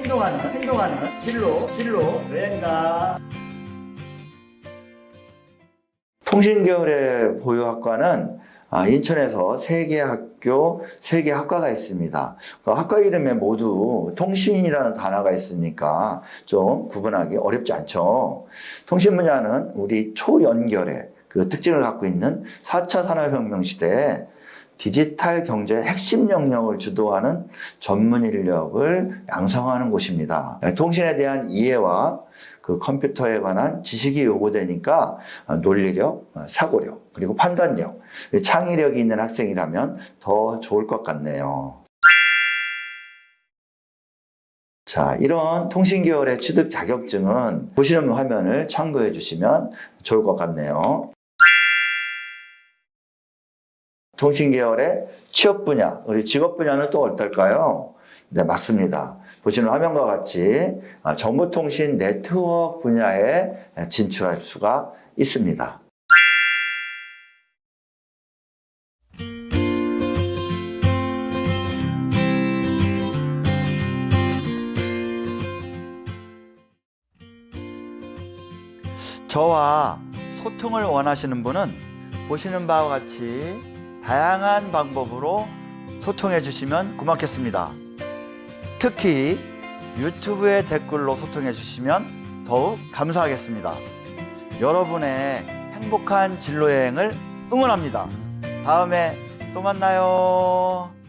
행동하는 행동하는 진로 진로 여행가 통신계열의 보유학과는 아, 인천에서 세 개 학교, 세 개 학과가 있습니다. 그 학과 이름에 모두 통신이라는 단어가 있으니까 좀 구분하기 어렵지 않죠. 통신 분야는 우리 초연결의 그 특징을 갖고 있는 4차 산업혁명 시대에 디지털 경제의 핵심 영역을 주도하는 전문 인력을 양성하는 곳입니다. 통신에 대한 이해와 그 컴퓨터에 관한 지식이 요구되니까 논리력, 사고력, 그리고 판단력, 창의력이 있는 학생이라면 더 좋을 것 같네요. 자, 이런 통신계열의 취득 자격증은 보시는 화면을 참고해 주시면 좋을 것 같네요. 통신계열의 취업 분야, 우리 직업 분야는 또 어떨까요? 네, 맞습니다. 보시는 화면과 같이 아, 정보통신 네트워크 분야에 진출할 수가 있습니다. 저와 소통을 원하시는 분은 보시는 바와 같이 다양한 방법으로 소통해 주시면 고맙겠습니다. 특히 유튜브에 댓글로 소통해 주시면 더욱 감사하겠습니다. 여러분의 행복한 진로 여행을 응원합니다. 다음에 또 만나요.